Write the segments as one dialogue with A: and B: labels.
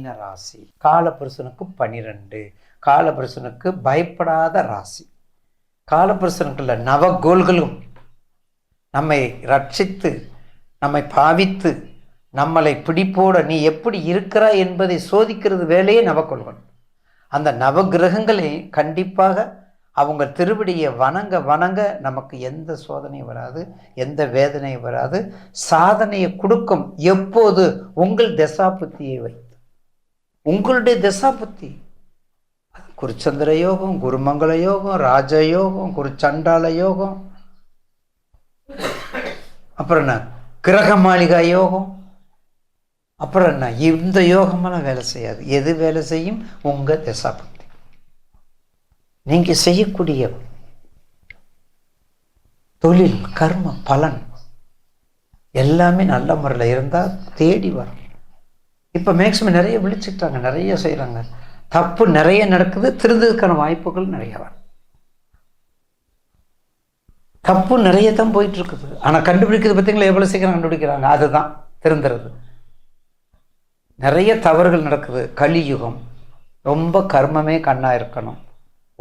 A: மீன ராசி. காலபுருஷனுக்கு பனிரெண்டு. காலபுருஷனுக்கு பயப்படாத ராசி. காலபுருஷனுக்குள்ள நவகோள்களும் நம்மை ரட்சித்து நம்மை பாவித்து நம்மளை பிடிப்போட நீ எப்படி இருக்கிறாய் என்பதை சோதிக்கிறது வேலையே நவகோள்கள். அந்த நவகிரகங்களை கண்டிப்பாக அவங்க திருவடியை வணங்க வணங்க நமக்கு எந்த சோதனையும் வராது எந்த வேதனையும் வராது. சாதனையை கொடுக்கும் எப்போது? உங்கள் தசாபுத்தியை வைத்து. உங்களுடைய தசாபுத்தி குருச்சந்திர யோகம் குருமங்கள யோகம் ராஜயோகம் குருச்சண்டால யோகம். அப்புறம் என்ன? கிரக மாளிகா யோகம். அப்புறம் என்ன? இந்த யோகமெல்லாம் வேலை செய்யாது. எது வேலை செய்யும்? உங்கள் தசாபக்தி நீங்கள் செய்யக்கூடிய தொழில் கர்ம பலன் எல்லாமே நல்ல முறையில் இருந்தால் தேடி வரும். இப்போ மேக்ஸிமம் நிறைய விழிச்சுட்டாங்க நிறைய செய்கிறாங்க தப்பு நிறைய நடக்குது திருந்ததுக்கான வாய்ப்புகள் நிறைய வரும். தப்பு நிறைய தான் போயிட்டு இருக்குது ஆனால் கண்டுபிடிக்கிறது பார்த்தீங்களா எவ்வளோ சீக்கிரம் கண்டுபிடிக்கிறாங்க? அதுதான் திருந்துறது. நிறைய தவறுகள் நடக்குது. கலியுகம். ரொம்ப கர்மமே கண்ணாக இருக்கணும்.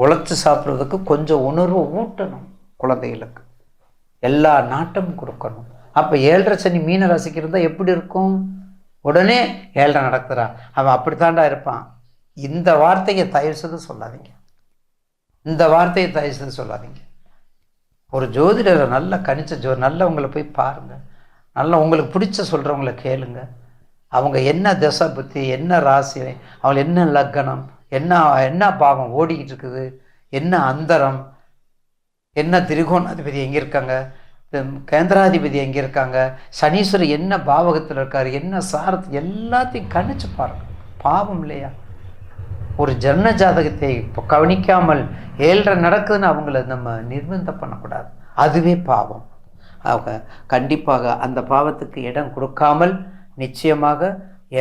A: உழைச்சி சாப்பிட்றதுக்கு கொஞ்சம் உணர்வு ஊட்டணும் குழந்தைகளுக்கு. எல்லா நாட்டமும் கொடுக்கணும். அப்போ ஏழரை சனி மீன ராசிக்கு இருந்தால் எப்படி இருக்கும்? உடனே ஏழரை நடக்குறா அவன் அப்படித்தாண்டா இருப்பான். இந்த வார்த்தையை தயவு செய்து சொல்லாதீங்க. இந்த வார்த்தையை தயவு செய்து சொல்லாதீங்க. ஒரு ஜோதிடரை நல்ல கணிச்ச ஜோ நல்லவங்களை போய் பாருங்கள் நல்லா உங்களுக்கு பிடிச்ச சொல்கிறவங்கள கேளுங்க. அவங்க என்ன திசை புத்தி என்ன ராசி அவங்க என்ன லக்கணம் என்ன என்ன பாவம் ஓடிக்கிட்டு இருக்குது என்ன அந்தரம் என்ன திரிகோணாதிபதி எங்கே இருக்காங்க? கேந்திராதிபதி எங்கே இருக்காங்க சனீஸ்வரர் என்ன பாவகத்தில் இருக்கார்? என்ன சாரத்து எல்லாத்தையும் கணிச்சு பாருங்க. பாவம் இல்லையா? ஒரு ஜன்ன ஜாதகத்தை இப்போ கவனிக்காமல் ஏழ்ரை நடக்குதுன்னு அவங்கள நம்ம நிர்பந்தம் பண்ணக்கூடாது. அதுவே பாவம். அவங்க கண்டிப்பாக அந்த பாவத்துக்கு இடம் கொடுக்காமல் நிச்சயமாக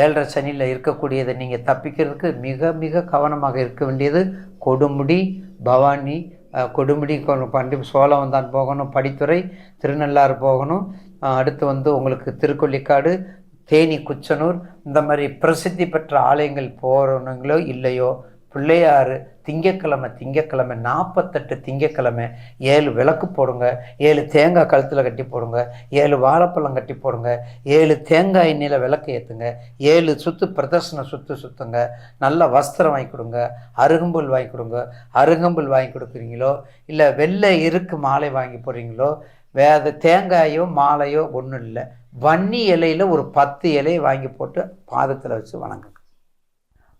A: ஏழரை சனியில் இருக்கக்கூடியதை நீங்கள் தப்பிக்கிறதுக்கு மிக மிக கவனமாக இருக்க வேண்டியது கொடுமுடி பவானி கொடுமுடி பண்டி சோழவந்தான் போகணும் படித்துறை திருநள்ளாறு போகணும். அடுத்து வந்து உங்களுக்கு திருக்கொல்லிக்காடு தேனி குச்சனூர் இந்த மாதிரி பிரசித்தி பெற்ற ஆலயங்கள் போகிறவங்களோ இல்லையோ பிள்ளையாறு திங்கக்கிழமை திங்கக்கிழமை நாற்பத்தெட்டு திங்கக்கிழமை ஏழு விளக்கு போடுங்க ஏழு தேங்காய் கழுத்தில் கட்டி போடுங்க ஏழு வாழைப்பழம் கட்டி போடுங்க ஏழு தேங்காய் எண்ணெயில் விளக்கு ஏற்றுங்க ஏழு சுற்று பிரதர்சன சுற்று சுற்றுங்க நல்ல வஸ்திரம் வாங்கி கொடுங்க அருகம்புல் வாங்கி கொடுங்க அருகம்புல் வாங்கி கொடுக்குறீங்களோ இல்லை வெள்ளை இருக்கு மாலை வாங்கி போடுறீங்களோ வேறு தேங்காயோ மாலையோ ஒன்றும் இல்லை வன்னி இலையில் ஒரு பத்து இலையை வாங்கி போட்டு பாதத்தில் வச்சு வணங்குங்க.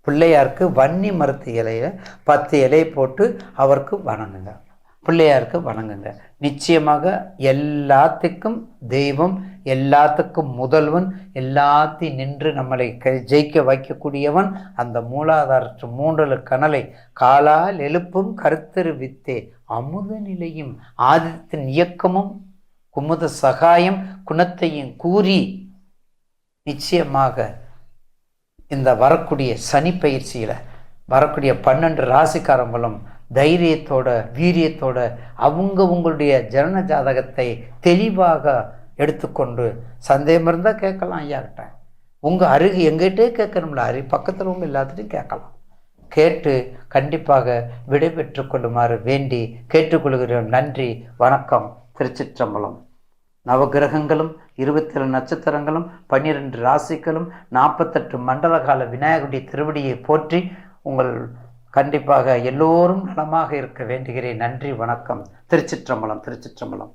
A: பிள்ளையாருக்கு வன்னி மரத்து இலையில் பத்து இலையை போட்டு அவருக்கு வணங்குங்க. பிள்ளையாருக்கு வணங்குங்க. நிச்சயமாக எல்லாத்துக்கும் தெய்வம் எல்லாத்துக்கும் முதல்வன் எல்லாத்தையும் நின்று நம்மளை க ஜெயிக்க வைக்கக்கூடியவன் அந்த மூலாதாரற்று மூன்றலு கனலை காலால் எழுப்பும் கருத்தரு வித்தே அமுத நிலையும் ஆதித்தின் இயக்கமும் குமுத சகாயம் குணத்தையும் கூறி நிச்சயமாக இந்த வரக்கூடிய சனி பயிற்சியில் வரக்கூடிய பன்னெண்டு ராசிக்காரங்களும் தைரியத்தோட வீரியத்தோட அவங்க உங்களுடைய ஜனன ஜாதகத்தை தெளிவாக எடுத்துக்கொண்டு சந்தேகம் இருந்தால் கேட்கலாம் ஐயாக்கிட்ட உங்கள் அருகு எங்கிட்டே கேட்கணும்ல அரு பக்கத்தில் உங்கள் எல்லாத்துட்டையும் கேட்கலாம். கேட்டு கண்டிப்பாக விடைபெற்று கொள்ளுமாறு வேண்டி கேட்டுக்கொள்கிறோம் நன்றி வணக்கம். திருச்சிற்றம்பலம். நவகிரகங்களும் இருபத்தி ஏழு நட்சத்திரங்களும் பன்னிரெண்டு ராசிகளும் நாற்பத்தெட்டு மண்டல கால விநாயகருடைய திருவடியை போற்றி உங்கள் கண்டிப்பாக எல்லோரும் நலமாக இருக்க வேண்டுகிறேன். நன்றி வணக்கம். திருச்சிற்றம்பலம் திருச்சிற்றம்பலம்.